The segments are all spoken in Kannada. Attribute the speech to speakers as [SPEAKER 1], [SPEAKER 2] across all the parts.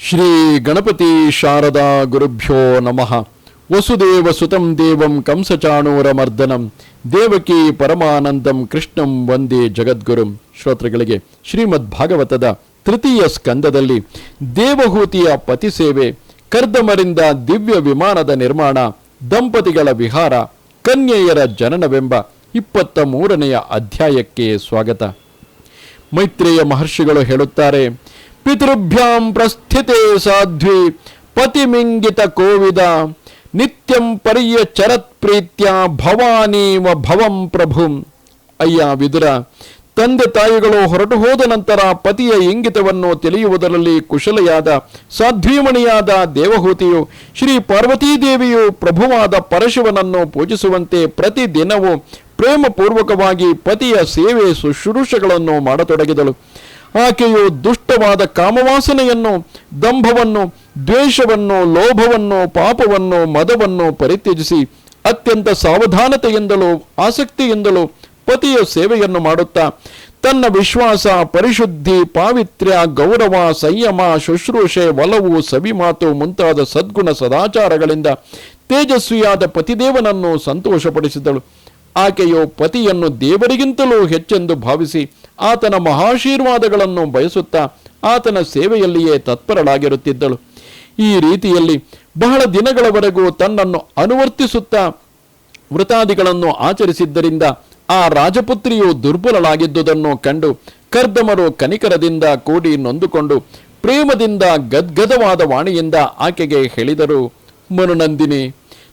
[SPEAKER 1] ಶ್ರೀ ಗಣಪತಿ ಶಾರದಾ ಗುರುಭ್ಯೋ ನಮಃ. ವಸುದೇವ ಸುತಂ ದೇವಂ ಕಂಸಚಾಣೂರಮರ್ದನಂ. ದೇವಕಿ ಪರಮಾನಂದಂ ಕೃಷ್ಣಂ ವಂದೇ ಜಗದ್ಗುರುಂ. ಶ್ರೋತೃಗಳಿಗೆ ಶ್ರೀಮದ್ ಭಾಗವತದ ತೃತೀಯ ಸ್ಕಂದದಲ್ಲಿ ದೇವಹೂತಿಯ ಪತಿ ಸೇವೆ, ಕರ್ದಮರಿಂದ ದಿವ್ಯ ವಿಮಾನದ ನಿರ್ಮಾಣ, ದಂಪತಿಗಳ ವಿಹಾರ, ಕನ್ಯೆಯರ ಜನನವೆಂಬ ಇಪ್ಪತ್ತ ಮೂರನೆಯ ಅಧ್ಯಾಯಕ್ಕೆ ಸ್ವಾಗತ. ಮೈತ್ರೇಯ ಮಹರ್ಷಿಗಳು ಹೇಳುತ್ತಾರೆ ಪಿತೃಭ್ಯಾಂ ಪ್ರಸ್ಥಿತೆ ಸಾಧ್ವಿ ಪತಿಮಿಂಗಿತ ಕೋವಿದ. ನಿತ್ಯಂ ಪರಿಯ ಚರತ್ ಪ್ರೀತ್ಯ ಭವಾನೀವ ಭವಂ ಪ್ರಭುಂ. ಅಯ್ಯ ವಿದುರ, ತಂದೆ ತಾಯಿಗಳು ಹೊರಟು ಹೋದ ನಂತರ ಪತಿಯ ಇಂಗಿತವನ್ನು ತಿಳಿಯುವುದರಲ್ಲಿ ಕುಶಲೆಯಾದ, ಸಾಧ್ವೀಮಣಿಯಾದ ದೇವಹೂತಿಯು ಶ್ರೀ ಪಾರ್ವತೀದೇವಿಯು ಪ್ರಭುವಾದ ಪರಶಿವನನ್ನು ಪೂಜಿಸುವಂತೆ ಪ್ರತಿದಿನವೂ ಪ್ರೇಮಪೂರ್ವಕವಾಗಿ ಪತಿಯ ಸೇವೆ ಶುಶ್ರೂಷೆಗಳನ್ನು ಮಾಡತೊಡಗಿದಳು. ಆಕೆಯು ದುಷ್ಟವಾದ ಕಾಮವಾಸನೆಯನ್ನು, ದಂಭವನ್ನು, ದ್ವೇಷವನ್ನು, ಲೋಭವನ್ನು, ಪಾಪವನ್ನು, ಮದವನ್ನು ಪರಿತ್ಯಜಿಸಿ ಅತ್ಯಂತ ಸಾವಧಾನತೆಯಿಂದಲೂ ಆಸಕ್ತಿಯಿಂದಲೂ ಪತಿಯ ಸೇವೆಯನ್ನು ಮಾಡುತ್ತಾ, ತನ್ನ ವಿಶ್ವಾಸ, ಪರಿಶುದ್ಧಿ, ಪಾವಿತ್ರ್ಯ, ಗೌರವ, ಸಂಯಮ, ಶುಶ್ರೂಷೆ, ಒಲವು, ಸವಿಮಾತು ಮುಂತಾದ ಸದ್ಗುಣ ಸದಾಚಾರಗಳಿಂದ ತೇಜಸ್ವಿಯಾದ ಪತಿದೇವನನ್ನು ಸಂತೋಷಪಡಿಸಿದಳು. ಆಕೆಯು ಪತಿಯನ್ನು ದೇವರಿಗಿಂತಲೂ ಹೆಚ್ಚೆಂದು ಭಾವಿಸಿ ಆತನ ಮಹಾಶೀರ್ವಾದಗಳನ್ನು ಬಯಸುತ್ತಾ ಆತನ ಸೇವೆಯಲ್ಲಿಯೇ ತತ್ಪರಳಾಗಿರುತ್ತಿದ್ದಳು. ಈ ರೀತಿಯಲ್ಲಿ ಬಹಳ ದಿನಗಳವರೆಗೂ ತನ್ನನ್ನು ಅನುವರ್ತಿಸುತ್ತಾ ವೃತಾದಿಗಳನ್ನು ಆಚರಿಸಿದ್ದರಿಂದ ಆ ರಾಜಪುತ್ರಿಯು ದುರ್ಬಲಳಾಗಿದ್ದುದನ್ನು ಕಂಡು ಕರ್ದಮರು ಕನಿಕರದಿಂದ ಕೂಡಿ ನೊಂದುಕೊಂಡು ಪ್ರೇಮದಿಂದ ಗದ್ಗದವಾದ ವಾಣಿಯಿಂದ ಆಕೆಗೆ ಹೇಳಿದರು ಮನುನಂದಿನಿ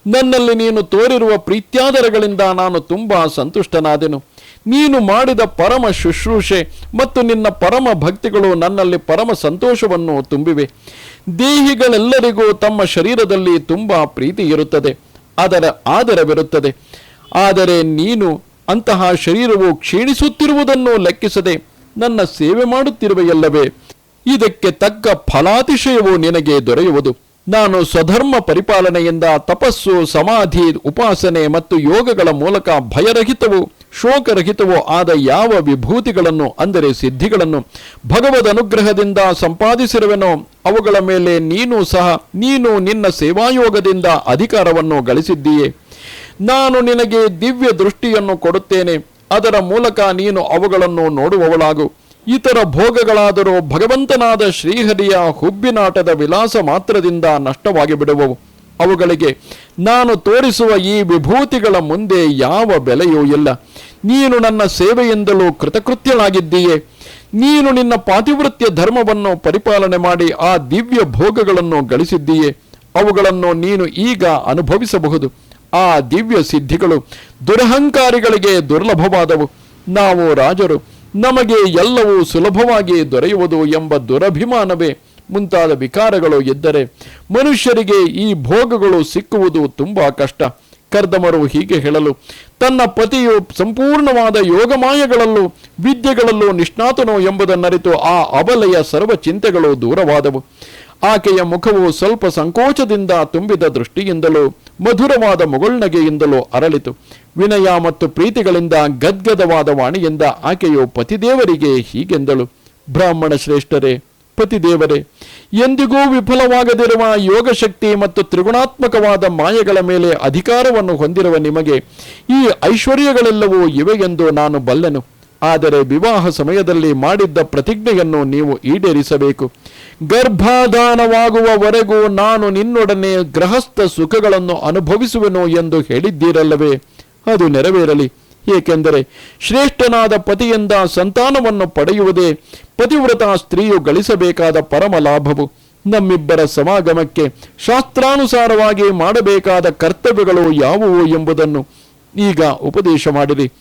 [SPEAKER 1] ನನ್ನಲ್ಲಿ ನೀನು ತೋರಿರುವ ಪ್ರೀತ್ಯಾದರಗಳಿಂದ ನಾನು ತುಂಬ ಸಂತುಷ್ಟನಾದೆನು. ನೀನು ಮಾಡಿದ ಪರಮ ಶುಶ್ರೂಷೆ ಮತ್ತು ನಿನ್ನ ಪರಮ ಭಕ್ತಿಗಳು ನನ್ನಲ್ಲಿ ಪರಮ ಸಂತೋಷವನ್ನು ತುಂಬಿವೆ. ದೇಹಿಗಳೆಲ್ಲರಿಗೂ ತಮ್ಮ ಶರೀರದಲ್ಲಿ ತುಂಬ ಪ್ರೀತಿ ಇರುತ್ತದೆ, ಅದರ ಆದರವಿರುತ್ತದೆ. ಆದರೆ ನೀನು ಅಂತಹ ಶರೀರವು ಕ್ಷೀಣಿಸುತ್ತಿರುವುದನ್ನು ಲೆಕ್ಕಿಸದೆ ನನ್ನ ಸೇವೆ ಮಾಡುತ್ತಿರುವೆಯಲ್ಲವೇ, ಇದಕ್ಕೆ ತಕ್ಕ ಫಲಾತಿಶಯವು ನಿನಗೆ ದೊರೆಯುವುದು. ನಾನು ಸ್ವಧರ್ಮ ಪರಿಪಾಲನೆಯಿಂದ ತಪಸ್ಸು, ಸಮಾಧಿ, ಉಪಾಸನೆ ಮತ್ತು ಯೋಗಗಳ ಮೂಲಕ ಭಯರಹಿತವೂ, ಶೋಕರಹಿತವೋ ಆದ ಯಾವ ವಿಭೂತಿಗಳನ್ನು, ಅಂದರೆ ಸಿದ್ಧಿಗಳನ್ನು, ಭಗವದ್ ಅನುಗ್ರಹದಿಂದ ಸಂಪಾದಿಸಿರುವೆನೋ, ಅವುಗಳ ಮೇಲೆ ನೀನು ಸಹ, ನೀನು ನಿನ್ನ ಸೇವಾಯೋಗದಿಂದ ಅಧಿಕಾರವನ್ನು ಗಳಿಸಿದ್ದೀಯೇ. ನಾನು ನಿನಗೆ ದಿವ್ಯ ದೃಷ್ಟಿಯನ್ನು ಕೊಡುತ್ತೇನೆ, ಅದರ ಮೂಲಕ ನೀನು ಅವುಗಳನ್ನು ನೋಡುವವಳಾಗು. ಇತರ ಭೋಗಗಳಾದರೂ ಭಗವಂತನಾದ ಶ್ರೀಹರಿಯ ಹುಬ್ಬಿನಾಟದ ವಿಲಾಸ ಮಾತ್ರದಿಂದ ನಷ್ಟವಾಗಿ ಬಿಡುವವು ಅವುಗಳಿಗೆ ನಾನು ತೋರಿಸುವ ಈ ವಿಭೂತಿಗಳ ಮುಂದೆ ಯಾವ ಬೆಲೆಯೂ ಇಲ್ಲ. ನೀನು ನನ್ನ ಸೇವೆಯಿಂದಲೂ ಕೃತಕೃತ್ಯಳಾಗಿದ್ದೀಯೆ. ನೀನು ನಿನ್ನ ಪಾತಿವೃತ್ಯ ಧರ್ಮವನ್ನು ಪರಿಪಾಲನೆ ಮಾಡಿ ಆ ದಿವ್ಯ ಭೋಗಗಳನ್ನು ಗಳಿಸಿದ್ದೀಯೆ. ಅವುಗಳನ್ನು ನೀನು ಈಗ ಅನುಭವಿಸಬಹುದು. ಆ ದಿವ್ಯ ಸಿದ್ಧಿಗಳು ದುರಹಂಕಾರಿಗಳಿಗೆ ದುರ್ಲಭವಾದವು. ನಾವು ರಾಜರು ನಮಗೆ ಎಲ್ಲವೂ ಸುಲಭವಾಗಿ ದೊರೆಯುವುದು ಎಂಬ ದುರಭಿಮಾನವೇ. ಮುಂತಾದ ವಿಕಾರಗಳು ಇದ್ದರೆ ಮನುಷ್ಯರಿಗೆ ಈ ಭೋಗಗಳು ಸಿಕ್ಕುವುದು ತುಂಬಾ ಕಷ್ಟ. ಕರ್ದಮರು ಹೀಗೆ ಹೇಳಲು, ತನ್ನ ಪತಿಯು ಸಂಪೂರ್ಣವಾದ ಯೋಗಮಾಯಗಳಲ್ಲೂ ವಿದ್ಯೆಗಳಲ್ಲೂ ನಿಷ್ಣಾತನೋ ಎಂಬುದನ್ನರಿತು ಆ ಅಬಲೆಯ ಸರ್ವ ಚಿಂತೆಗಳು ದೂರವಾದವು. ಆಕೆಯ ಮುಖವು ಸ್ವಲ್ಪ ಸಂಕೋಚದಿಂದ ತುಂಬಿದ ದೃಷ್ಟಿಯಿಂದಲೂ, ಮಧುರವಾದ ಮುಗುಳ್ನಗೆಯಿಂದಲೂ ಅರಳಿತು. ವಿನಯ ಮತ್ತು ಪ್ರೀತಿಗಳಿಂದ ಗದ್ಗದವಾದ ವಾಣಿಯಿಂದ ಆಕೆಯು ಪತಿದೇವರಿಗೆ ಹೀಗೆಂದಳು, ಬ್ರಾಹ್ಮಣ ಶ್ರೇಷ್ಠರೇ, ಪತಿದೇವರೇ, ಎಂದಿಗೂ ವಿಫಲವಾಗದಿರುವ ಯೋಗಶಕ್ತಿ ಮತ್ತು ತ್ರಿಗುಣಾತ್ಮಕವಾದ ಮಾಯೆಗಳ ಮೇಲೆ ಅಧಿಕಾರವನ್ನು ಹೊಂದಿರುವ ನಿಮಗೆ ಈ ಐಶ್ವರ್ಯಗಳೆಲ್ಲವೂ ಇವೆ ಎಂದು ನಾನು ಬಲ್ಲೆನು. ಆದರೆ ವಿವಾಹ ಸಮಯದಲ್ಲಿ ಮಾಡಿದ್ದ ಪ್ರತಿಜ್ಞೆಯನ್ನು ನೀವು ಈಡೇರಿಸಬೇಕು. ಗರ್ಭಾಧಾನವಾಗುವವರೆಗೂ ನಾನು ನಿನ್ನೊಡನೆ ಗೃಹಸ್ಥ ಸುಖಗಳನ್ನು ಅನುಭವಿಸುವೆನು ಎಂದು ಹೇಳಿದ್ದೀರಲ್ಲವೇ? ಅದು ನೆರವೇರಲಿ. ಏಕೆಂದರೆ ಶ್ರೇಷ್ಠನಾದ ಪತಿಯಿಂದ ಸಂತಾನವನ್ನು ಪಡೆಯುವುದೇ ಪತಿವ್ರತ ಸ್ತ್ರೀಯು ಗಳಿಸಬೇಕಾದ ಪರಮ ಲಾಭವು ನಮ್ಮಿಬ್ಬರ ಸಮಾಗಮಕ್ಕೆ ಶಾಸ್ತ್ರಾನುಸಾರವಾಗಿ ಮಾಡಬೇಕಾದ ಕರ್ತವ್ಯಗಳು ಯಾವುವು ಎಂಬುದನ್ನು ಈಗ ಉಪದೇಶ ಮಾಡಿರಿ.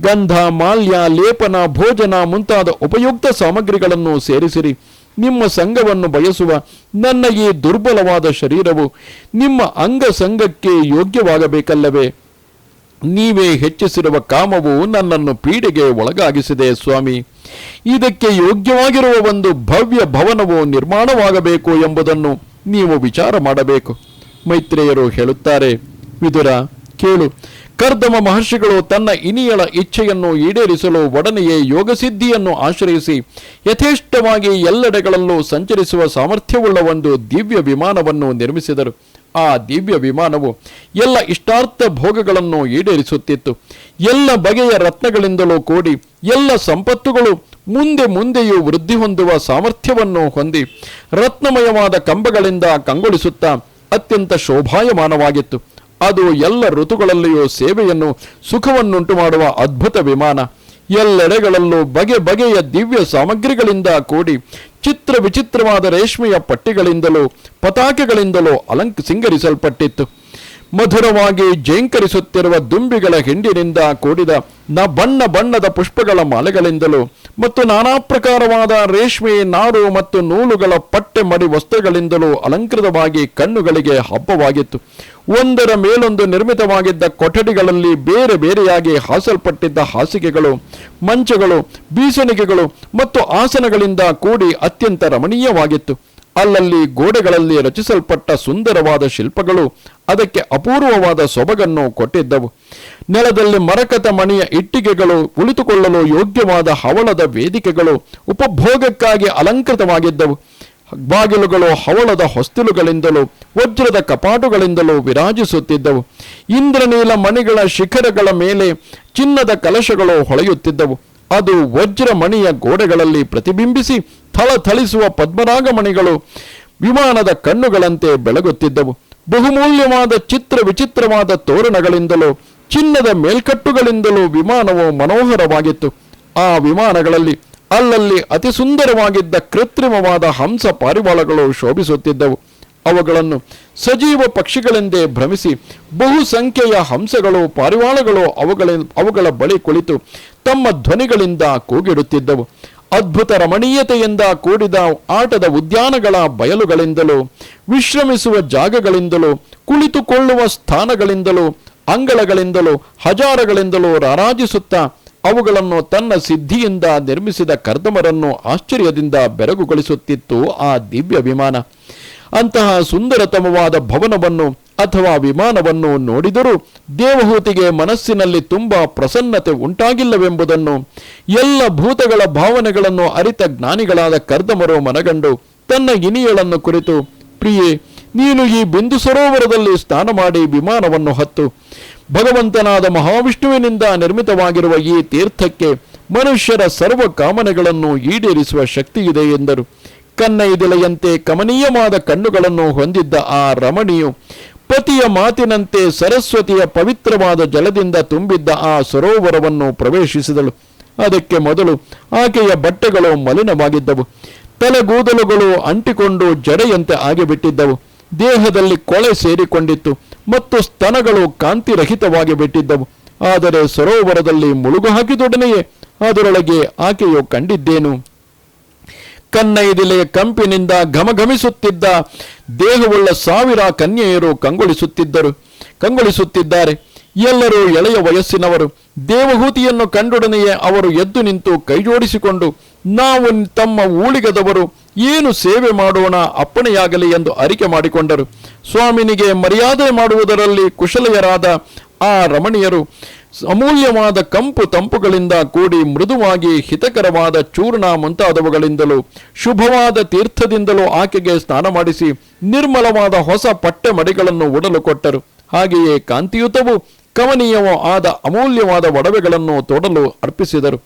[SPEAKER 1] ಗಂಧ, ಮಾಲ್ಯ, ಲೇಪನ, ಭೋಜನ ಮುಂತಾದ ಉಪಯುಕ್ತ ಸಾಮಗ್ರಿಗಳನ್ನು ಸೇರಿಸಿರಿ. ನಿಮ್ಮ ಸಂಘವನ್ನು ಬಯಸುವ ನನ್ನ ಈ ದುರ್ಬಲವಾದ ಶರೀರವು ನಿಮ್ಮ ಅಂಗ ಸಂಘಕ್ಕೆ ಯೋಗ್ಯವಾಗಬೇಕಲ್ಲವೇ? ನೀವೇ ಹೆಚ್ಚಿಸಿರುವ ಕಾಮವು ನನ್ನನ್ನು ಪೀಡೆಗೆ ಒಳಗಾಗಿಸಿದೆ ಸ್ವಾಮಿ. ಇದಕ್ಕೆ ಯೋಗ್ಯವಾಗಿರುವ ಒಂದು ಭವ್ಯ ಭವನವು ನಿರ್ಮಾಣವಾಗಬೇಕು ಎಂಬುದನ್ನು ನೀವು ವಿಚಾರ ಮಾಡಬೇಕು. ಮೈತ್ರೇಯರು ಹೇಳುತ್ತಾರೆ, ವಿದುರ, ಕೇಳು ಕರ್ದಮ ಮಹರ್ಷಿಗಳು ತನ್ನ ಇನಿಯಳ ಇಚ್ಛೆಯನ್ನು ಈಡೇರಿಸಲು ಒಡನೆಯೇ ಯೋಗಸಿದ್ಧಿಯನ್ನು ಆಶ್ರಯಿಸಿ ಯಥೇಷ್ಟವಾಗಿ ಎಲ್ಲೆಡೆಗಳಲ್ಲೂ ಸಂಚರಿಸುವ ಸಾಮರ್ಥ್ಯವುಳ್ಳ ಒಂದು ದಿವ್ಯ ವಿಮಾನವನ್ನು ನಿರ್ಮಿಸಿದರು. ಆ ದಿವ್ಯ ವಿಮಾನವು ಎಲ್ಲ ಇಷ್ಟಾರ್ಥ ಭೋಗಗಳನ್ನು ಈಡೇರಿಸುತ್ತಿತ್ತು. ಎಲ್ಲ ಬಗೆಯ ರತ್ನಗಳಿಂದಲೂ ಕೂಡಿ ಎಲ್ಲ ಸಂಪತ್ತುಗಳು ಮುಂದೆ ಮುಂದೆಯೂ ವೃದ್ಧಿ ಹೊಂದುವ ಸಾಮರ್ಥ್ಯವನ್ನು ಹೊಂದಿ ರತ್ನಮಯವಾದ ಕಂಬಗಳಿಂದ ಕಂಗೊಳಿಸುತ್ತಾ ಅತ್ಯಂತ ಶೋಭಾಯಮಾನವಾಗಿತ್ತು. ಅದು ಎಲ್ಲ ಋತುಗಳಲ್ಲಿಯೂ ಸೇವೆಯನ್ನು ಸುಖವನ್ನುಂಟು ಮಾಡುವ ಅದ್ಭುತ ವಿಮಾನ. ಎಲ್ಲೆಡೆಗಳಲ್ಲೂ ಬಗೆ ಬಗೆಯ ದಿವ್ಯ ಸಾಮಗ್ರಿಗಳಿಂದ ಕೂಡಿ ಚಿತ್ರ ವಿಚಿತ್ರವಾದ ರೇಷ್ಮೆಯ ಪಟ್ಟಿಗಳಿಂದಲೂ ಪತಾಕೆಗಳಿಂದಲೂ ಅಲಂಕ ಸಿಂಗರಿಸಲ್ಪಟ್ಟಿತ್ತು. ಮಧುರವಾಗಿ ಜೇಂಕರಿಸುತ್ತಿರುವ ದುಂಬಿಗಳ ಹಿಂಡಿನಿಂದ ಕೂಡಿದ ನ ಬಣ್ಣ ಬಣ್ಣದ ಪುಷ್ಪಗಳ ಮಾಲೆಗಳಿಂದಲೂ ಮತ್ತು ನಾನಾ ಪ್ರಕಾರವಾದ ರೇಷ್ಮೆ, ನಾರು ಮತ್ತು ನೂಲುಗಳ ಪಟ್ಟೆ ಮಡಿ ವಸ್ತ್ರಗಳಿಂದಲೂ ಅಲಂಕೃತವಾಗಿ ಕಣ್ಣುಗಳಿಗೆ ಹಬ್ಬವಾಗಿತ್ತು. ಒಂದರ ಮೇಲೊಂದು ನಿರ್ಮಿತವಾಗಿದ್ದ ಕೊಠಡಿಗಳಲ್ಲಿ ಬೇರೆ ಬೇರೆಯಾಗಿ ಹಾಸಲ್ಪಟ್ಟಿದ್ದ ಹಾಸಿಗೆಗಳು, ಮಂಚಗಳು, ಬೀಸಣಿಗೆಗಳು ಮತ್ತು ಆಸನಗಳಿಂದ ಕೂಡಿ ಅತ್ಯಂತ ರಮಣೀಯವಾಗಿತ್ತು. ಅಲ್ಲಲ್ಲಿ ಗೋಡೆಗಳಲ್ಲಿ ರಚಿಸಲ್ಪಟ್ಟ ಸುಂದರವಾದ ಶಿಲ್ಪಗಳು ಅದಕ್ಕೆ ಅಪೂರ್ವವಾದ ಸೊಬಗನ್ನು ಕೊಟ್ಟಿದ್ದವು. ನೆಲದಲ್ಲಿ ಮರಕತ ಮಣಿಯ ಇಟ್ಟಿಗೆಗಳು ಕುಳಿತುಕೊಳ್ಳಲು ಯೋಗ್ಯವಾದ ಹವಳದ ವೇದಿಕೆಗಳು ಉಪಭೋಗಕ್ಕಾಗಿ ಅಲಂಕೃತವಾಗಿದ್ದವು. ಬಾಗಿಲುಗಳು ಹವಳದ ಹೊಸ್ತಿಲುಗಳಿಂದಲೂ ವಜ್ರದ ಕಪಾಟುಗಳಿಂದಲೂ ವಿರಾಜಿಸುತ್ತಿದ್ದವು. ಇಂದ್ರನೀಲ ಮಣಿಗಳ ಶಿಖರಗಳ ಮೇಲೆ ಚಿನ್ನದ ಕಲಶಗಳು ಹೊಳೆಯುತ್ತಿದ್ದವು. ಅದು ವಜ್ರ ಮಣಿಯ ಗೋಡೆಗಳಲ್ಲಿ ಪ್ರತಿಬಿಂಬಿಸಿ ಥಳಥಳಿಸುವ ಥಳಿಸುವ ಮಣಿಗಳು ವಿಮಾನದ ಕಣ್ಣುಗಳಂತೆ ಬೆಳಗುತ್ತಿದ್ದವು. ಬಹುಮೂಲ್ಯವಾದ ಚಿತ್ರ ವಿಚಿತ್ರವಾದ ತೋರಣಗಳಿಂದಲೂ, ಚಿನ್ನದ ಮೇಲ್ಕಟ್ಟುಗಳಿಂದಲೂ ವಿಮಾನವು ಮನೋಹರವಾಗಿತ್ತು. ಆ ವಿಮಾನಗಳಲ್ಲಿ ಅಲ್ಲಲ್ಲಿ ಅತಿ ಸುಂದರವಾಗಿದ್ದ ಕೃತ್ರಿಮವಾದ ಹಂಸ ಪಾರಿವಾಳಗಳು ಶೋಭಿಸುತ್ತಿದ್ದವು. ಅವುಗಳನ್ನು ಸಜೀವ ಪಕ್ಷಿಗಳೆಂದೇ ಭ್ರಮಿಸಿ ಬಹು ಸಂಖ್ಯೆಯ ಹಂಸಗಳು ಪಾರಿವಾಳಗಳು ಅವುಗಳ ಅವುಗಳ ಬಳಿ ಕುಳಿತು ತಮ್ಮ ಧ್ವನಿಗಳಿಂದ ಕೂಗಿಡುತ್ತಿದ್ದವು. ಅದ್ಭುತ ರಮಣೀಯತೆಯಿಂದ ಕೂಡಿದ ಆಟದ ಉದ್ಯಾನಗಳ ಬಯಲುಗಳಿಂದಲೂ, ವಿಶ್ರಮಿಸುವ ಜಾಗಗಳಿಂದಲೂ, ಕುಳಿತುಕೊಳ್ಳುವ ಸ್ಥಾನಗಳಿಂದಲೂ, ಅಂಗಳಗಳಿಂದಲೂ, ಹಜಾರಗಳಿಂದಲೂ ರಾರಾಜಿಸುತ್ತಾ, ಅವುಗಳನ್ನು ತನ್ನ ಸಿದ್ಧಿಯಿಂದ ನಿರ್ಮಿಸಿದ ಕರ್ದಮರನ್ನು ಆಶ್ಚರ್ಯದಿಂದ ಬೆರಗುಗೊಳಿಸುತ್ತಿತ್ತು ಆ ದಿವ್ಯ ವಿಮಾನ ಅಂತಹ ಸುಂದರತಮವಾದ ಭವನವನ್ನು ಅಥವಾ ವಿಮಾನವನ್ನು ನೋಡಿದರೂ ದೇವಹೂತಿಗೆ ಮನಸ್ಸಿನಲ್ಲಿ ತುಂಬಾ ಪ್ರಸನ್ನತೆ ಉಂಟಾಗಿಲ್ಲವೆಂಬುದನ್ನು, ಎಲ್ಲ ಭೂತಗಳ ಭಾವನೆಗಳನ್ನು ಅರಿತ ಜ್ಞಾನಿಗಳಾದ ಕರ್ದಮರು ಮನಗಂಡು ತನ್ನ ಇನಿಯಳನ್ನು ಕುರಿತು, ಪ್ರಿಯೆ, ನೀನು ಈ ಬಿಂದು ಸರೋವರದಲ್ಲಿ ಸ್ನಾನ ಮಾಡಿ ವಿಮಾನವನ್ನು ಹತ್ತು. ಭಗವಂತನಾದ ಮಹಾವಿಷ್ಣುವಿನಿಂದ ನಿರ್ಮಿತವಾಗಿರುವ ಈ ತೀರ್ಥಕ್ಕೆ ಮನುಷ್ಯರ ಸರ್ವ ಕಾಮನೆಗಳನ್ನು ಈಡೇರಿಸುವ ಶಕ್ತಿಯಿದೆ ಎಂದರು. ಕನ್ನೈದಿಲೆಯಂತೆ ಕಮನೀಯವಾದ ಕಣ್ಣುಗಳನ್ನು ಹೊಂದಿದ್ದ ಆ ರಮಣಿಯು ಪತಿಯ ಮಾತಿನಂತೆ ಸರಸ್ವತಿಯ ಪವಿತ್ರವಾದ ಜಲದಿಂದ ತುಂಬಿದ್ದ ಆ ಸರೋವರವನ್ನು ಪ್ರವೇಶಿಸಿದಳು. ಅದಕ್ಕೆ ಮೊದಲು ಆಕೆಯ ಬಟ್ಟೆಗಳು ಮಲಿನವಾಗಿದ್ದವು. ತಲೆಗೂದಲುಗಳು ಅಂಟಿಕೊಂಡು ಜಡೆಯಂತೆ ಆಗಿಬಿಟ್ಟಿದ್ದವು. ದೇಹದಲ್ಲಿ ಕೊಳೆ ಸೇರಿಕೊಂಡಿತ್ತು ಮತ್ತು ಸ್ತನಗಳು ಕಾಂತಿರಹಿತವಾಗಿ ಬಿಟ್ಟಿದ್ದವು. ಆದರೆ ಸರೋವರದಲ್ಲಿ ಮುಳುಗು ಹಾಕಿದೊಡನೆಯೇ ಅದರೊಳಗೆ ಆಕೆಯು ಕಂಡಿದ್ದೇನು? ಕನ್ನೈದಿಲೆಯ ಕಂಪಿನಿಂದ ಘಮಘಮಿಸುತ್ತಿದ್ದ ದೇಹವುಳ್ಳ ಸಾವಿರ ಕನ್ಯೆಯರು ಕಂಗೊಳಿಸುತ್ತಿದ್ದರು. ಕಂಗೊಳಿಸುತ್ತಿದ್ದಾರೆ. ಎಲ್ಲರೂ ಎಳೆಯ ವಯಸ್ಸಿನವರು. ದೇವಹೂತಿಯನ್ನು ಕಂಡೊಡನೆಯೇ ಅವರು ಎದ್ದು ನಿಂತು ಕೈಜೋಡಿಸಿಕೊಂಡು, ನಾವು ತಮ್ಮ ಊಳಿಗದವರು, ಏನು ಸೇವೆ ಮಾಡೋಣ ಅಪ್ಪಣೆಯಾಗಲಿ ಎಂದು ಅರಿಕೆ ಮಾಡಿಕೊಂಡರು. ಸ್ವಾಮಿನಿಗೆ ಮರ್ಯಾದೆ ಮಾಡುವುದರಲ್ಲಿ ಕುಶಲೆಯರಾದ ಆ ರಮಣಿಯರು ಅಮೂಲ್ಯವಾದ ಕಂಪು ತಂಪುಗಳಿಂದ ಕೂಡಿ ಮೃದುವಾಗಿ ಹಿತಕರವಾದ ಚೂರ್ಣ ಮುಂತಾದವುಗಳಿಂದಲೂ, ಶುಭವಾದ ತೀರ್ಥದಿಂದಲೂ ಆಕೆಗೆ ಸ್ನಾನ ಮಾಡಿಸಿ ನಿರ್ಮಲವಾದ ಹೊಸ ಪಟ್ಟೆ ಮಡಿಗಳನ್ನು ಉಡಲು ಕೊಟ್ಟರು. ಹಾಗೆಯೇ ಕಾಂತಿಯುತವೂ ಕಮನೀಯವೂ ಆದ ಅಮೂಲ್ಯವಾದ ಒಡವೆಗಳನ್ನು ತೊಡಲು ಅರ್ಪಿಸಿದರು.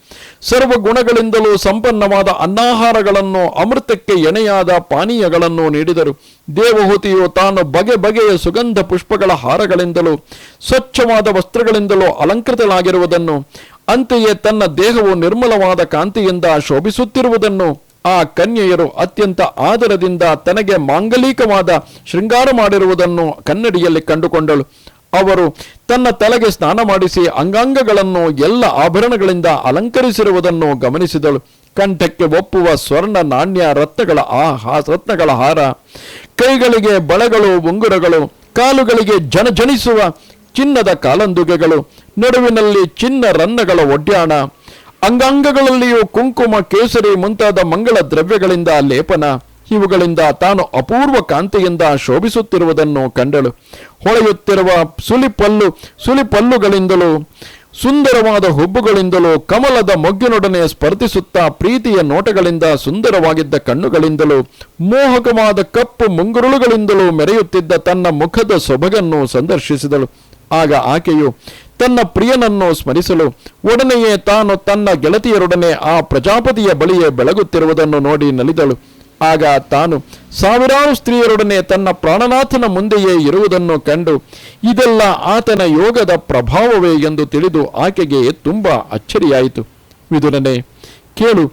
[SPEAKER 1] ಸರ್ವ ಗುಣಗಳಿಂದಲೂ ಸಂಪನ್ನವಾದ ಅನ್ನಾಹಾರಗಳನ್ನು, ಅಮೃತಕ್ಕೆ ಎಣೆಯಾದ ಪಾನೀಯಗಳನ್ನು ನೀಡಿದರು. ದೇವಹೂತಿಯು ತಾನು ಬಗೆ ಬಗೆಯ ಸುಗಂಧ ಪುಷ್ಪಗಳ ಹಾರಗಳಿಂದಲೂ, ಸ್ವಚ್ಛವಾದ ವಸ್ತ್ರಗಳಿಂದಲೂ ಅಲಂಕೃತಲಾಗಿರುವುದನ್ನು ಅಂತೆಯೇ ತನ್ನ ದೇಹವು ನಿರ್ಮಲವಾದ ಕಾಂತಿಯಿಂದ ಶೋಭಿಸುತ್ತಿರುವುದನ್ನು ಆ ಕನ್ಯೆಯರು ಅತ್ಯಂತ ಆದರದಿಂದ ತನಗೆ ಮಾಂಗಲಿಕವಾದ ಶೃಂಗಾರ ಮಾಡಿರುವುದನ್ನು ಕನ್ನಡಿಯಲ್ಲಿ ಕಂಡುಕೊಂಡಳು. ಅವರು ತನ್ನ ತಲೆಗೆ ಸ್ನಾನ ಮಾಡಿಸಿ ಅಂಗಾಂಗಗಳನ್ನು ಎಲ್ಲ ಆಭರಣಗಳಿಂದ ಅಲಂಕರಿಸಿರುವುದನ್ನು ಗಮನಿಸಿದಳು. ಕಂಠಕ್ಕೆ ಒಪ್ಪುವ ಸ್ವರ್ಣ ನಾಣ್ಯ ರತ್ನಗಳ ಆ ರತ್ನಗಳ ಹಾರ, ಕೈಗಳಿಗೆ ಬಳೆಗಳು, ಉಂಗುರಗಳು, ಕಾಲುಗಳಿಗೆ ಜನಜನಿಸುವ ಚಿನ್ನದ ಕಾಲಂದುಗೆಗಳು, ನಡುವಿನಲ್ಲಿ ಚಿನ್ನ ರನ್ನಗಳ ಒಡ್ಯಾಣ, ಅಂಗಾಂಗಗಳಲ್ಲಿಯೂ ಕುಂಕುಮ ಕೇಸರಿ ಮುಂತಾದ ಮಂಗಳ ದ್ರವ್ಯಗಳಿಂದ ಲೇಪನ ಇವುಗಳಿಂದ ತಾನು ಅಪೂರ್ವ ಕಾಂತಿಯಿಂದ ಶೋಭಿಸುತ್ತಿರುವುದನ್ನು ಕಂಡಳು. ಹೊಳೆಯುತ್ತಿರುವ ಸುಲಿಪಲ್ಲು, ಸುಲಿಪಲ್ಲುಗಳಿಂದಲೂ, ಸುಂದರವಾದ ಹುಬ್ಬುಗಳಿಂದಲೂ, ಕಮಲದ ಮೊಗ್ಗಿನೊಡನೆ ಸ್ಪರ್ಧಿಸುತ್ತಾ ಪ್ರೀತಿಯ ನೋಟಗಳಿಂದ ಸುಂದರವಾಗಿದ್ದ ಕಣ್ಣುಗಳಿಂದಲೂ, ಮೋಹಕವಾದ ಕಪ್ಪು ಮುಂಗುರುಳುಗಳಿಂದಲೂ ಮೆರೆಯುತ್ತಿದ್ದ ತನ್ನ ಮುಖದ ಸೊಬಗನ್ನು ಸಂದರ್ಶಿಸಿದಳು. ಆಗ ಆಕೆಯು ತನ್ನ ಪ್ರಿಯನನ್ನು ಸ್ಮರಿಸಲು, ಒಡನೆಯೇ ತಾನು ತನ್ನ ಗೆಳತಿಯರೊಡನೆ ಆ ಪ್ರಜಾಪತಿಯ ಬಳಿಯೇ ಬೆಳಗುತ್ತಿರುವುದನ್ನು ನೋಡಿ ನಲಿದಳು. ಆಗ ತಾನು ಸಾವಿರಾರು ಸ್ತ್ರೀಯರೊಡನೆ ತನ್ನ ಪ್ರಾಣನಾಥನ ಮುಂದೆಯೇ ಇರುವುದನ್ನು ಕಂಡು, ಇದೆಲ್ಲ ಆತನ ಯೋಗದ ಪ್ರಭಾವವೇ ಎಂದು ತಿಳಿದು ಆಕೆಗೆ ತುಂಬ ಅಚ್ಚರಿಯಾಯಿತು. ವಿದುರನೆ, ಕೇಳು,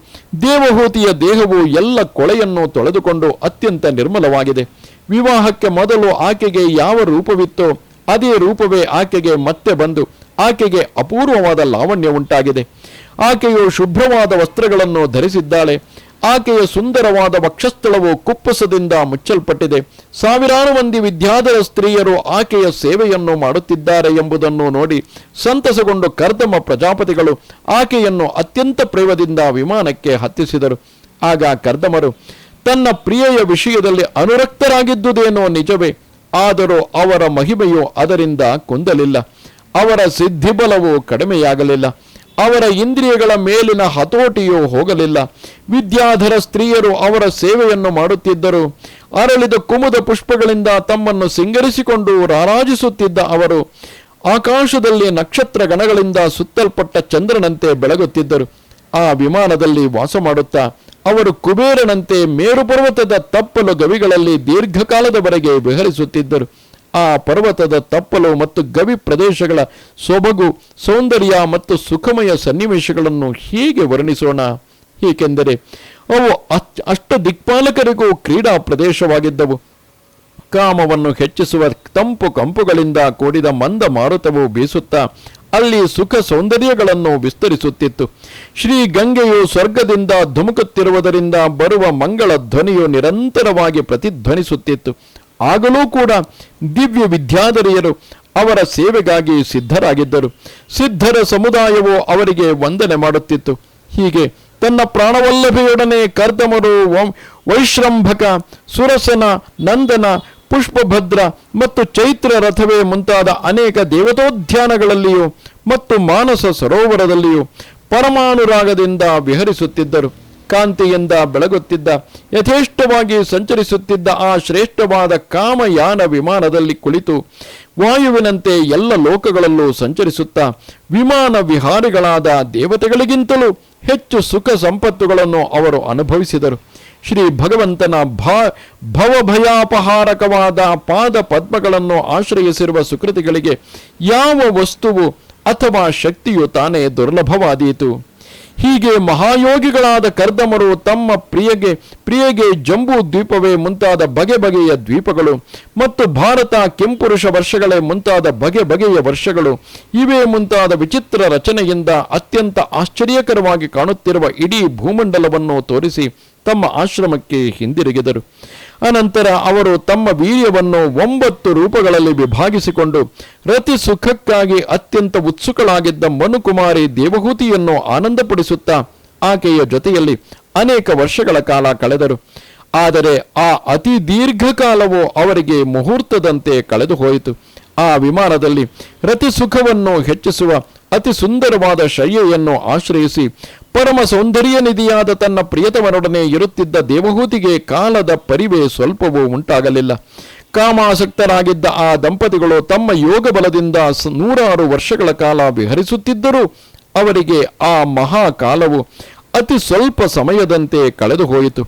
[SPEAKER 1] ದೇವಹೂತಿಯ ದೇಹವು ಎಲ್ಲ ಕೊಳೆಯನ್ನು ತೊಳೆದುಕೊಂಡು ಅತ್ಯಂತ ನಿರ್ಮಲವಾಗಿದೆ. ವಿವಾಹಕ್ಕೆ ಮೊದಲು ಆಕೆಗೆ ಯಾವ ರೂಪವಿತ್ತೋ, ಅದೇ ರೂಪವೇ ಆಕೆಗೆ ಮತ್ತೆ ಬಂದು ಆಕೆಗೆ ಅಪೂರ್ವವಾದ ಲಾವಣ್ಯ ಉಂಟಾಗಿದೆ. ಆಕೆಯು ಶುಭ್ರವಾದ ವಸ್ತ್ರಗಳನ್ನು ಧರಿಸಿದ್ದಾಳೆ. ಆಕೆಯ ಸುಂದರವಾದ ವಕ್ಷಸ್ಥಳವು ಕುಪ್ಪಸದಿಂದ ಮುಚ್ಚಲ್ಪಟ್ಟಿದೆ. ಸಾವಿರಾರು ಮಂದಿ ವಿದ್ಯಾಧರ ಸ್ತ್ರೀಯರು ಆಕೆಯ ಸೇವೆಯನ್ನು ಮಾಡುತ್ತಿದ್ದಾರೆ ಎಂಬುದನ್ನು ನೋಡಿ ಸಂತಸಗೊಂಡು ಕರ್ದಮ ಪ್ರಜಾಪತಿಗಳು ಆಕೆಯನ್ನು ಅತ್ಯಂತ ಪ್ರೇಮದಿಂದ ವಿಮಾನಕ್ಕೆ ಹತ್ತಿಸಿದರು. ಆಗ ಕರ್ದಮರು, ತನ್ನ ಪ್ರಿಯೆಯ ವಿಷಯದಲ್ಲಿ ಅನುರಕ್ತರಾಗಿದ್ದುದೇನೋ ನಿಜವೇ, ಆದರೂ ಅವರ ಮಹಿಮೆಯು ಅದರಿಂದ ಕುಂದಲಿಲ್ಲ. ಅವರ ಸಿದ್ಧಿಬಲವು ಕಡಿಮೆಯಾಗಲಿಲ್ಲ. ಅವರ ಇಂದ್ರಿಯಗಳ ಮೇಲಿನ ಹತೋಟಿಯೂ ಹೋಗಲಿಲ್ಲ. ವಿದ್ಯಾಧರ ಸ್ತ್ರೀಯರು ಅವರ ಸೇವೆಯನ್ನು ಮಾಡುತ್ತಿದ್ದರು. ಅರಳಿದ ಕುಮುದ ಪುಷ್ಪಗಳಿಂದ ತಮ್ಮನ್ನು ಸಿಂಗರಿಸಿಕೊಂಡು ರಾರಾಜಿಸುತ್ತಿದ್ದ ಅವರು, ಆಕಾಶದಲ್ಲಿ ನಕ್ಷತ್ರ ಗಣಗಳಿಂದ ಸುತ್ತಲ್ಪಟ್ಟ ಚಂದ್ರನಂತೆ ಬೆಳಗುತ್ತಿದ್ದರು. ಆ ವಿಮಾನದಲ್ಲಿ ವಾಸ ಮಾಡುತ್ತಾ, ಅವರು ಕುಬೇರನಂತೆ ಮೇರುಪರ್ವತದ ತಪ್ಪಲು ಗವಿಗಳಲ್ಲಿ ದೀರ್ಘಕಾಲದವರೆಗೆ ವಿಹರಿಸುತ್ತಿದ್ದರು. ಆ ಪರ್ವತದ ತಪ್ಪಲು ಮತ್ತು ಗವಿ ಪ್ರದೇಶಗಳ ಸೊಬಗು, ಸೌಂದರ್ಯ ಮತ್ತು ಸುಖಮಯ ಸನ್ನಿವೇಶಗಳನ್ನು ಹೀಗೆ ವರ್ಣಿಸೋಣ. ಏಕೆಂದರೆ ಅವು ಅಷ್ಟ ದಿಕ್ಪಾಲಕರಿಗೂ ಕ್ರೀಡಾ ಪ್ರದೇಶವಾಗಿದ್ದವು. ಕಾಮವನ್ನು ಹೆಚ್ಚಿಸುವ ತಂಪು ಕಂಪುಗಳಿಂದ ಕೂಡಿದ ಮಂದ ಮಾರುತವು ಬೀಸುತ್ತಾ, ಅಲ್ಲಿ ಸುಖ ಸೌಂದರ್ಯಗಳನ್ನು ವಿಸ್ತರಿಸುತ್ತಿತ್ತು. ಶ್ರೀ ಗಂಗೆಯು ಸ್ವರ್ಗದಿಂದ ಧುಮುಕುತ್ತಿರುವುದರಿಂದ ಬರುವ ಮಂಗಳ ಧ್ವನಿಯು ನಿರಂತರವಾಗಿ ಪ್ರತಿಧ್ವನಿಸುತ್ತಿತ್ತು. ಆಗಲೂ ಕೂಡ ದಿವ್ಯ ವಿದ್ಯಾಧರಿಯರು ಅವರ ಸೇವೆಗಾಗಿ ಸಿದ್ಧರಾಗಿದ್ದರು. ಸಿದ್ಧರ ಸಮುದಾಯವು ಅವರಿಗೆ ವಂದನೆ ಮಾಡುತ್ತಿತ್ತು. ಹೀಗೆ ತನ್ನ ಪ್ರಾಣವಲ್ಲಭೆಯೊಡನೆ ಕರ್ದಮರು ವೈಶ್ರಂಭಕ, ಸುರಸನ, ನಂದನ, ಪುಷ್ಪಭದ್ರ ಮತ್ತು ಚೈತ್ರ ರಥವೇ ಮುಂತಾದ ಅನೇಕ ದೇವತೋದ್ಯಾನಗಳಲ್ಲಿಯೂ ಮತ್ತು ಮಾನಸ ಸರೋವರದಲ್ಲಿಯೂ ಪರಮಾನುರಾಗದಿಂದ ವಿಹರಿಸುತ್ತಿದ್ದರು. ಕಾಂತಿಯಿಂದ ಬೆಳಗುತ್ತಿದ್ದ, ಯಥೇಷ್ಟವಾಗಿ ಸಂಚರಿಸುತ್ತಿದ್ದ ಆ ಶ್ರೇಷ್ಠವಾದ ಕಾಮಯಾನ ವಿಮಾನದಲ್ಲಿ ಕುಳಿತು ವಾಯುವಿನಂತೆ ಎಲ್ಲ ಲೋಕಗಳಲ್ಲೂ ಸಂಚರಿಸುತ್ತಾ ವಿಮಾನ ವಿಹಾರಿಗಳಾದ ದೇವತೆಗಳಿಗಿಂತಲೂ ಹೆಚ್ಚು ಸುಖ ಸಂಪತ್ತುಗಳನ್ನು ಅವರು ಅನುಭವಿಸಿದರು. ಶ್ರೀ ಭಗವಂತನ ಭಾ, ಭವಭಯಾಪಹಾರಕವಾದ ಪಾದ ಪದ್ಮಗಳನ್ನು ಆಶ್ರಯಿಸಿರುವ ಸುಕೃತಿಗಳಿಗೆ ಯಾವ ವಸ್ತುವು ಅಥವಾ ಶಕ್ತಿಯು ತಾನೇ ದುರ್ಲಭವಾದೀತು. ಹೀಗೆ ಮಹಾಯೋಗಿಗಳಾದ ಕರ್ದಮರು ತಮ್ಮ ಪ್ರಿಯಗೆ ಪ್ರಿಯಗೆ ಜಂಬೂ ದ್ವೀಪವೇ ಮುಂತಾದ ಬಗೆ ಬಗೆಯ ದ್ವೀಪಗಳು ಮತ್ತು ಭಾರತ ಕೆಂಪುರುಷ ವರ್ಷಗಳೇ ಮುಂತಾದ ಬಗೆ ಬಗೆಯ ವರ್ಷಗಳು. ಇವೇ ಮುಂತಾದ ವಿಚಿತ್ರ ರಚನೆಯಿಂದ ಅತ್ಯಂತ ಆಶ್ಚರ್ಯಕರವಾಗಿ ಕಾಣುತ್ತಿರುವ ಇಡೀ ಭೂಮಂಡಲವನ್ನು ತೋರಿಸಿ ತಮ್ಮ ಆಶ್ರಮಕ್ಕೆ ಹಿಂದಿರುಗಿದರು. ಅನಂತರ ಅವರು ತಮ್ಮ ವೀರ್ಯವನ್ನು ಒಂಬತ್ತು ರೂಪಗಳಲ್ಲಿ ವಿಭಾಗಿಸಿಕೊಂಡು ರತಿ ಸುಖಕ್ಕಾಗಿ ಅತ್ಯಂತ ಉತ್ಸುಕಳಾಗಿದ್ದ ಮನುಕುಮಾರಿ ದೇವಹೂತಿಯನ್ನು ಆನಂದಪಡಿಸುತ್ತಾ ಆಕೆಯ ಜೊತೆಯಲ್ಲಿ ಅನೇಕ ವರ್ಷಗಳ ಕಾಲ ಕಳೆದರು. ಆದರೆ ಆ ಅತಿ ದೀರ್ಘಕಾಲವು ಅವರಿಗೆ ಮುಹೂರ್ತದಂತೆ ಕಳೆದು ಹೋಯಿತು ಆ ವಿಮಾನದಲ್ಲಿ ರತಿ ಸುಖವನ್ನು ಹೆಚ್ಚಿಸುವ ಅತಿ ಸುಂದರವಾದ ಶಯ್ಯೆಯನ್ನು ಆಶ್ರಯಿಸಿ ಪರಮ ಸೌಂದರ್ಯ ನಿಧಿಯಾದ ತನ್ನ ಪ್ರಿಯತಮನೊಡನೆ ಇರುತ್ತಿದ್ದ ದೇವಹೂತಿಗೆ ಕಾಲದ ಪರಿವೆ ಸ್ವಲ್ಪವೂ ಉಂಟಾಗಲಿಲ್ಲ. ಕಾಮಾಸಕ್ತರಾಗಿದ್ದ ಆ ದಂಪತಿಗಳು ತಮ್ಮ ಯೋಗ ಬಲದಿಂದ ನೂರಾರು ವರ್ಷಗಳ ಕಾಲ ವಿಹರಿಸುತ್ತಿದ್ದರೂ ಅವರಿಗೆ ಆ ಮಹಾಕಾಲವು ಅತಿ ಸ್ವಲ್ಪ ಸಮಯದಂತೆ ಕಳೆದು ಹೋಯಿತು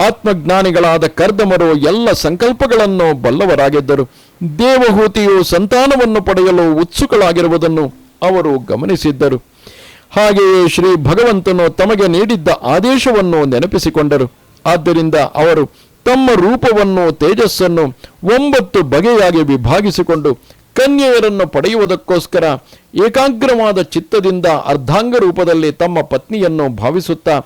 [SPEAKER 1] ಆತ್ಮಜ್ಞಾನಿಗಳಾದ ಕರ್ದಮರು ಎಲ್ಲ ಸಂಕಲ್ಪಗಳನ್ನು ಬಲ್ಲವರಾಗಿದ್ದರು. ದೇವಹೂತಿಯು ಸಂತಾನವನ್ನು ಪಡೆಯಲು ಉತ್ಸುಕಳಾಗಿರುವುದನ್ನು ಅವರು ಗಮನಿಸಿದ್ದರು. ಹಾಗೆಯೇ ಶ್ರೀ ಭಗವಂತನು ತಮಗೆ ನೀಡಿದ್ದ ಆದೇಶವನ್ನು ನೆನಪಿಸಿಕೊಂಡರು. ಆದ್ದರಿಂದ ಅವರು ತಮ್ಮ ರೂಪವನ್ನು ತೇಜಸ್ಸನ್ನು ಒಂಬತ್ತು ಬಗೆಯಾಗಿ ವಿಭಾಗಿಸಿಕೊಂಡು ಕನ್ಯೆಯರನ್ನು ಪಡೆಯುವುದಕ್ಕೋಸ್ಕರ ಏಕಾಗ್ರವಾದ ಚಿತ್ತದಿಂದ ಅರ್ಧಾಂಗ ರೂಪದಲ್ಲಿ ತಮ್ಮ ಪತ್ನಿಯನ್ನು ಭಾವಿಸುತ್ತಾ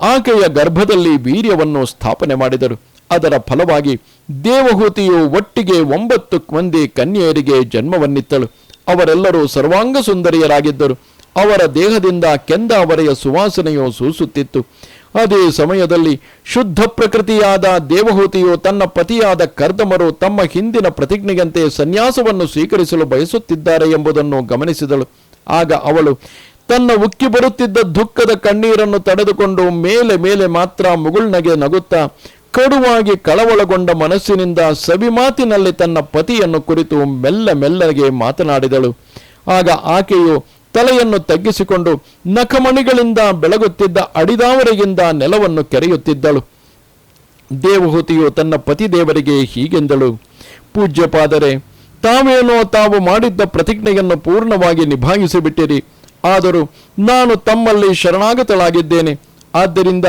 [SPEAKER 1] ಆಕೆಯ ಗರ್ಭದಲ್ಲಿ ವೀರ್ಯವನ್ನು ಸ್ಥಾಪನೆ ಮಾಡಿದರು. ಅದರ ಫಲವಾಗಿ ದೇವಹೂತಿಯು ಒಟ್ಟಿಗೆ ಒಂಬತ್ತು ಮಂದಿ ಕನ್ಯೆಯರಿಗೆ ಜನ್ಮವನ್ನಿತ್ತಳು. ಅವರೆಲ್ಲರೂ ಸರ್ವಾಂಗ ಸುಂದರಿಯರಾಗಿದ್ದರು. ಅವರ ದೇಹದಿಂದ ಕೆಂದ ಅವರೆಯ ಸುವಾಸನೆಯು ಸೂಸುತ್ತಿತ್ತು. ಅದೇ ಸಮಯದಲ್ಲಿ ಶುದ್ಧ ಪ್ರಕೃತಿಯಾದ ದೇವಹೂತಿಯು ತನ್ನ ಪತಿಯಾದ ಕರ್ದಮರು ತಮ್ಮ ಹಿಂದಿನ ಪ್ರತಿಜ್ಞೆಯಂತೆ ಸನ್ಯಾಸವನ್ನು ಸ್ವೀಕರಿಸಲು ಬಯಸುತ್ತಿದ್ದಾರೆ ಎಂಬುದನ್ನು ಗಮನಿಸಿದಳು. ಆಗ ಅವಳು, ತನ್ನ ಉಕ್ಕಿ ಬರುತ್ತಿದ್ದ ದುಃಖದ ಕಣ್ಣೀರನ್ನು ತಡೆದುಕೊಂಡು ಮೇಲೆ ಮೇಲೆ ಮಾತ್ರ ಮುಗುಳ್ನಗೆ ನಗುತ್ತಾ ಕಡುವಾಗಿ ಕಳವಳಗೊಂಡ ಮನಸ್ಸಿನಿಂದ ಸವಿಮಾತಿನಲ್ಲಿ ತನ್ನ ಪತಿಯನ್ನು ಕುರಿತು ಮೆಲ್ಲ ಮೆಲ್ಲಗೆ ಮಾತನಾಡಿದಳು. ಆಗ ಆಕೆಯು ತಲೆಯನ್ನು ತಗ್ಗಿಸಿಕೊಂಡು ನಖಮಣಿಗಳಿಂದ ಬೆಳಗುತ್ತಿದ್ದ ಅಡಿದಾವರೆಯಿಂದ ನೆಲವನ್ನು ಕೆರೆಯುತ್ತಿದ್ದಳು. ದೇವಹೂತಿಯು ತನ್ನ ಪತಿದೇವರಿಗೆ ಹೀಗೆಂದಳು, ಪೂಜ್ಯಪಾದರೆ, ತಾವೇನೋ ತಾವು ಮಾಡಿದ್ದ ಪ್ರತಿಜ್ಞೆಯನ್ನು ಪೂರ್ಣವಾಗಿ ನಿಭಾಯಿಸಿಬಿಟ್ಟಿರಿ. ಆದರೂ ನಾನು ತಮ್ಮಲ್ಲಿ ಶರಣಾಗತಳಾಗಿದ್ದೇನೆ. ಆದ್ದರಿಂದ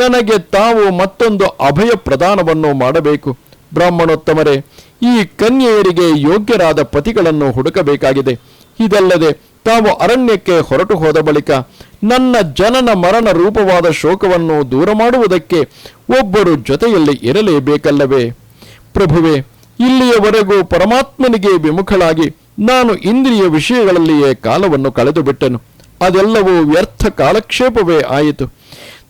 [SPEAKER 1] ನನಗೆ ತಾವು ಮತ್ತೊಂದು ಅಭಯ ಪ್ರದಾನವನ್ನು ಮಾಡಬೇಕು. ಬ್ರಾಹ್ಮಣೋತ್ತಮರೇ, ಈ ಕನ್ಯೆಯರಿಗೆ ಯೋಗ್ಯರಾದ ಪತಿಗಳನ್ನು ಹುಡುಕಬೇಕಾಗಿದೆ. ಇದಲ್ಲದೆ ತಾವು ಅರಣ್ಯಕ್ಕೆ ಹೊರಟು ಹೋದ ಬಳಿಕ ನನ್ನ ಜನನ ಮರಣ ರೂಪವಾದ ಶೋಕವನ್ನು ದೂರ ಮಾಡುವುದಕ್ಕೆ ಒಬ್ಬರು ಜೊತೆಯಲ್ಲಿ ಇರಲೇಬೇಕಲ್ಲವೇ? ಪ್ರಭುವೆ, ಇಲ್ಲಿಯವರೆಗೂ ಪರಮಾತ್ಮನಿಗೆ ವಿಮುಖಳಾಗಿ ನಾನು ಇಂದ್ರಿಯ ವಿಷಯಗಳಲ್ಲಿಯೇ ಕಾಲವನ್ನು ಕಳೆದು ಬಿಟ್ಟೆನು ಅದೆಲ್ಲವೂ ವ್ಯರ್ಥ ಕಾಲಕ್ಷೇಪವೇ ಆಯಿತು.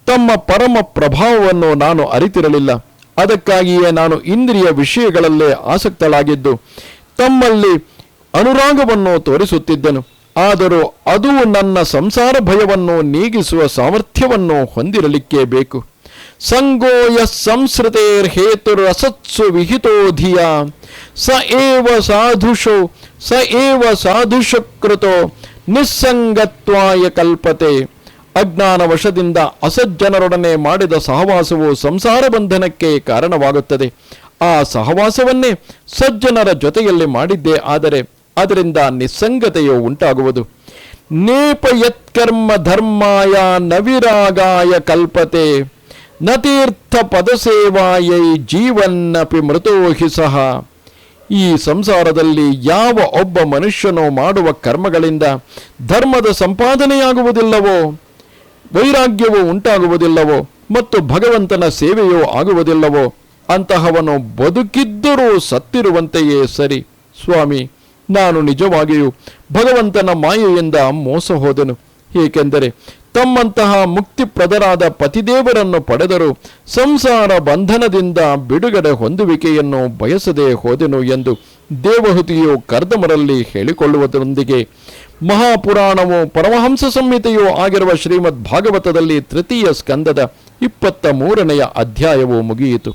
[SPEAKER 1] ತಮ್ಮ ಪರಮ ಪ್ರಭಾವವನ್ನು ನಾನು ಅರಿತಿರಲಿಲ್ಲ. ಅದಕ್ಕಾಗಿಯೇ ನಾನು ಇಂದ್ರಿಯ ವಿಷಯಗಳಲ್ಲೇ ಆಸಕ್ತಳಾಗಿದ್ದು, ತಮ್ಮಲ್ಲಿ ಅನುರಾಗವನ್ನು ತೋರಿಸುತ್ತಿದ್ದನು. ಆದರೂ ಅದು ನನ್ನ ಸಂಸಾರ ಭಯವನ್ನು ನೀಗಿಸುವ ಸಾಮರ್ಥ್ಯವನ್ನು ಹೊಂದಿರಲಿಕ್ಕೆ ಬೇಕು. ಸಂಗೋಯ ಸಂಸ್ಕೃತೇರ್ ಹೇತುರಸತ್ಸು ವಿಹಿತೋ ಧಿಯ. ಸ ಏವ ಸಾಧುಷೋ, ಸ ಏವ ಸಾಧುಷಕೃತೋ ನಿಸ್ಸಂಗತ್ವಾಯ ಕಲ್ಪತೆ. ಅಜ್ಞಾನ ವಶದಿಂದ ಅಸಜ್ಜನರೊಡನೆ ಮಾಡಿದ ಸಹವಾಸವು ಸಂಸಾರ ಬಂಧನಕ್ಕೆ ಕಾರಣವಾಗುತ್ತದೆ. ಆ ಸಹವಾಸವನ್ನೇ ಸಜ್ಜನರ ಜೊತೆಯಲ್ಲಿ ಮಾಡಿದ್ದೇ ಆದರೆ ಅದರಿಂದ ನಿಸ್ಸಂಗತೆಯು ಉಂಟಾಗುವುದು. ನೇಪ ಯತ್ಕರ್ಮ ಧರ್ಮಾಯ ನವಿರಾಗಾಯ ಕಲ್ಪತೆ, ನತೀರ್ಥ ತೀರ್ಥ ಪದಸೇವಾಯೈ ಜೀವನ್ನಪಿ ಮೃತೋಹಿ ಸಹ. ಈ ಸಂಸಾರದಲ್ಲಿ ಯಾವ ಒಬ್ಬ ಮನುಷ್ಯನೋ ಮಾಡುವ ಕರ್ಮಗಳಿಂದ ಧರ್ಮದ ಸಂಪಾದನೆಯಾಗುವುದಿಲ್ಲವೋ? ವೈರಾಗ್ಯವು ಉಂಟಾಗುವುದಿಲ್ಲವೋ ಮತ್ತು ಭಗವಂತನ ಸೇವೆಯೂ ಆಗುವುದಿಲ್ಲವೋ ಅಂತಹವನು ಬದುಕಿದ್ದರೂ ಸತ್ತಿರುವಂತೆಯೇ ಸರಿ. ಸ್ವಾಮಿ, ನಾನು ನಿಜವಾಗಿಯೂ ಭಗವಂತನ ಮಾಯೆಯಿಂದ ಮೋಸ ಹೋದನು. ಏಕೆಂದರೆ ತಮ್ಮಂತಹ ಮುಕ್ತಿಪ್ರದರಾದ ಪತಿದೇವರನ್ನು ಪಡೆದರೂ ಸಂಸಾರ ಬಂಧನದಿಂದ ಬಿಡುಗಡೆ ಹೊಂದುವಿಕೆಯನ್ನು ಬಯಸದೆ ಹೋದೆನು ಎಂದು ದೇವಹುತಿಯು ಕರ್ದಮರಲ್ಲಿ ಹೇಳಿಕೊಳ್ಳುವುದರೊಂದಿಗೆ ಮಹಾಪುರಾಣವು ಪರಮಹಂಸ ಸಂಹಿತೆಯೂ ಆಗಿರುವ ಶ್ರೀಮದ್ ಭಾಗವತದಲ್ಲಿ ತೃತೀಯ ಸ್ಕಂದದ ಇಪ್ಪತ್ತ ಮೂರನೆಯ ಅಧ್ಯಾಯವು ಮುಗಿಯಿತು.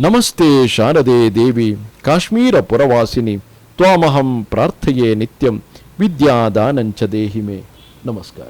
[SPEAKER 1] ನಮಸ್ತೆ ಶಾರದೆ ದೇವಿ, ಕಾಶ್ಮೀರ ಪುರವಾಸಿನಿ, ತ್ವಾಮಹಂ ಪ್ರಾರ್ಥೆಯೇ ನಿತ್ಯಂ, ವಿದ್ಯಾದಾನಂಚ ದೇಹಿಮೆ. ನಮಸ್ಕಾರ.